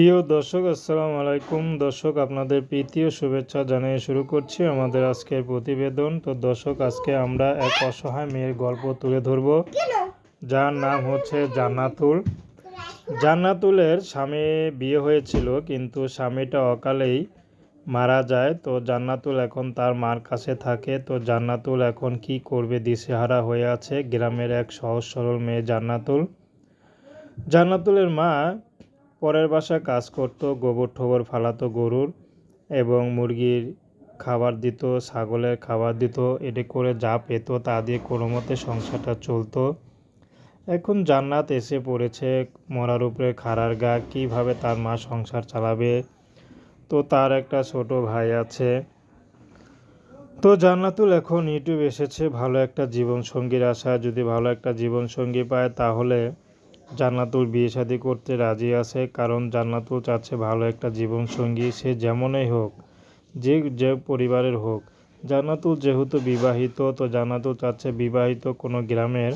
প্রিয় দর্শক, আসসালামু আলাইকুম। দর্শক, আপনাদের প্রীতি ও শুভেচ্ছা জানিয়ে শুরু করছি আমাদের আজকের প্রতিবেদন। তো দর্শক, আজকে আমরা এক অসহায় মেয়ের গল্প তুলে ধরব। যার নাম হচ্ছে জান্নাতুল। জান্নাতুলের স্বামী বিয়ে হয়েছিল, কিন্তু স্বামীটা অকালেই মারা যায়। তো জান্নাতুল এখন তার মার কাছে থাকে। তো জান্নাতুল এখন কি করবে, দিশেহারা হয়ে আছে গ্রামের এক সহজ সরল মেয়ে জান্নাতুল। জান্নাতুলের মা পরের বাসা কাজ করত, গোবর ঠোবর ফালাতো গরুর এবং মুরগির খাবার দিত, ছাগলের খাবার দিত, এটি করে যা পেত তা দিয়ে কোনো মতে সংসারটা চলতো। এখন জান্নাত এসে পড়েছে মরার উপরে খাড়ার গা, কীভাবে তার মা সংসার চালাবে? তো তার একটা ছোট ভাই আছে। তো জান্নাতুল এখন ইউটিউব এসেছে, ভালো একটা জীবনসঙ্গীর আশা যদি ভালো একটা জীবনসঙ্গী পায়, তাহলে জান্নাতুল বিয়ে শাদি করতে রাজি আছে, কারণ জান্নাতুল চাচ্ছে ভালো একটা জীবনসঙ্গী, সে যেমনই হোক, যে যে পরিবারের হোক। জান্নাতুল যেহেতু বিবাহিত, তো জান্নাতুল চাচ্ছে বিবাহিত কোনো গ্রামের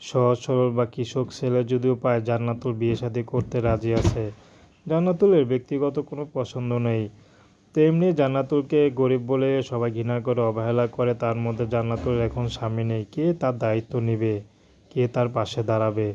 সহজ, সরল বা কৃষক ছেলে যদিও পায় জান্নাতুল বিয়ে শাদি করতে রাজি আছে। জান্নাতুলের ব্যক্তিগত কোনো পছন্দ নেই। তেমনি জান্নাতুলকে গরিব বলে সবাই ঘৃণা করে, অবহেলা করে, তার মধ্যে জান্নাতুল এখন স্বামী নেই। কে তার দায়িত্ব নেবে? কে তার পাশে দাঁড়াবে?